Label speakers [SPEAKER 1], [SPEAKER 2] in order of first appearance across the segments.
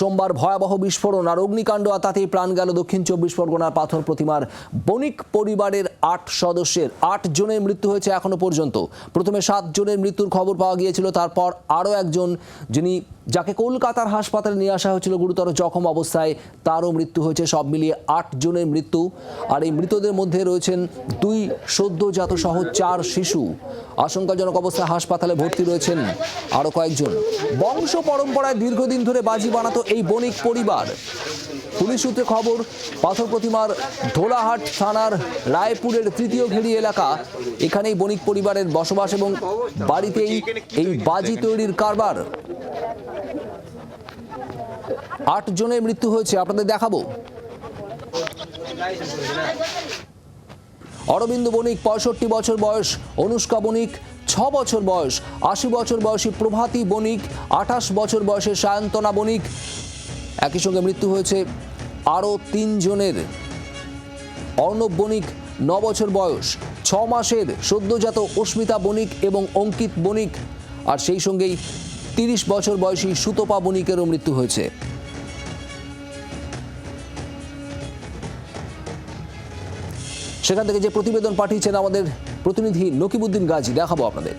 [SPEAKER 1] সোমবার ভয়াবহ বিস্ফোরণ আর অগ্নিকাণ্ড আর তাতেই প্রাণ গেল দক্ষিণ চব্বিশ পরগনার পাথর প্রতিমার বণিক পরিবারের আট সদস্যের। আট জনের মৃত্যু হয়েছে এখনও পর্যন্ত। প্রথমে সাত জনের মৃত্যুর খবর পাওয়া গিয়েছিল, তারপর আরও একজন যিনি যাকে কলকাতার হাসপাতালে নিয়ে আসা হয়েছিল গুরুতর জখম অবস্থায়, তারও মৃত্যু হয়েছে। সব মিলিয়ে আট জনের মৃত্যু। আর এই মৃতদের মধ্যে রয়েছেন দুই সদ্যজাত সহ চার শিশু। আশঙ্কাজনক অবস্থায় হাসপাতালে ভর্তি রয়েছেন আরও কয়েকজন। বংশ পরম্পরায় দীর্ঘদিন ধরে বাজি বানাতো এই বণিক পরিবার। পুলিশ সূত্রে খবর, পাথর প্রতিমার ধোলাহাট থানার রায়পুরের তৃতীয় ঘেরি এলাকা। এখানেই বণিক পরিবারের বসবাস এবং বাড়িতেই এই বাজি তৈরির কারবার। আট জনের মৃত্যু হয়েছে, আপনাদের দেখাবো। অরবিন্দ বণিক, পঁয়ষট্টি বছর বয়স, অনুষ্কা বণিক, ছ বছর বয়স, আশি বছর বয়সী প্রভাতী বণিক, আঠাশ বছর বয়সে সায়ন্তনা বণিক। একই সঙ্গে মৃত্যু হয়েছে আরও তিনজনের অর্ণব বণিক, ন বছর বয়স, ছ মাসের সদ্যজাত অস্মিতা বণিক এবং অঙ্কিত বণিক। আর সেই সঙ্গেই তিরিশ বছর বয়সী সুতপা বণিকেরও মৃত্যু হয়েছে। সেখান থেকে যে প্রতিবেদন পাঠিয়েছেন আমাদের প্রতিনিধি নকিবুদ্দিন গাজী, দেখাবো আপনাদের।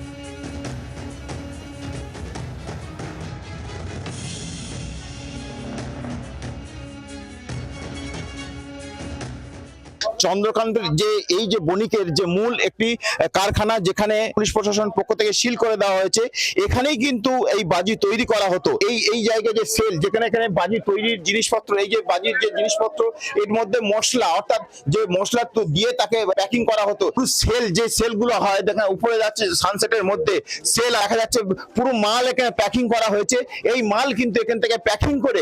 [SPEAKER 2] চন্দ্রকান্তের যে, এই যে বণিকের যে মূল একটি কারখানা যেখানে পুলিশ প্রশাসন পক্ষ থেকে সিল করে দেওয়া হয়েছে, এখানেই কিন্তু এই বাজি তৈরি করা হতো। এই এই জায়গায় যে সেল, যেখানে, এখানে বাজি তৈরির জিনিসপত্র, এই যে বাজির যে জিনিসপত্র, এর মধ্যে মশলা, অর্থাৎ যে মশলা তো দিয়ে তাকে প্যাকিং করা হতো সেল, যে সেলগুলো হয় দেখেন উপরে যাচ্ছে সানসেটের মধ্যে, সেল দেখা যাচ্ছে, পুরো মাল এখানে প্যাকিং করা হয়েছে। এই মাল কিন্তু এখান থেকে প্যাকিং করে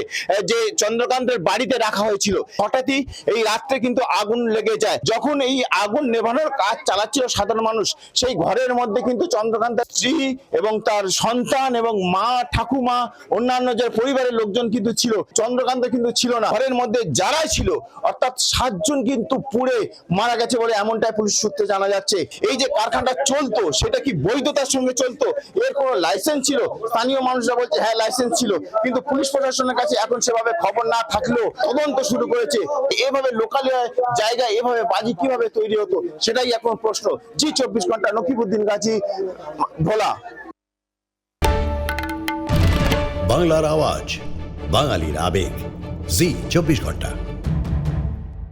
[SPEAKER 2] যে চন্দ্রকান্তের বাড়িতে রাখা হয়েছিল। হঠাৎই এই রাত্রে কিন্তু আগুন লেগে যায়। যখন এই আগুন নেভানোর কাজ চালাচ্ছিল সাধারণ মানুষ, সেই ঘরের মধ্যে কিন্তু চন্দ্রকান্তের স্ত্রী এবং তার সন্তান এবং মা, ঠাকুমা, অন্যান্য যে পরিবারের লোকজন কিন্তু ছিল, চন্দ্রকান্ত কিন্তু ছিল না। ঘরের মধ্যে যারাই ছিল, অর্থাৎ সাতজন কিন্তু পুড়ে মারা গেছে বলে এমনটাই পুলিশ সূত্রে জানা যাচ্ছে। এই যে কারখানাটা চলতো, সেটা কি বৈধতার সঙ্গে চলতো? এর কোনো লাইসেন্স ছিল? স্থানীয় মানুষরা বলছে হ্যাঁ লাইসেন্স ছিল। কিন্তু পুলিশ প্রশাসনের কাছে এখন সেভাবে খবর না থাকলেও তদন্ত শুরু করেছে। এভাবে লোকাল জায়গায় এভাবে বাজি কীভাবে তৈরি হতো, সেটাই এখন প্রশ্ন। জি, চব্বিশ ঘণ্টা, নকিবুদ্দিন গাজী, ভোলা।
[SPEAKER 3] বাংলার আওয়াজ, বাঙালির আবেগ। জি, চব্বিশ ঘণ্টা।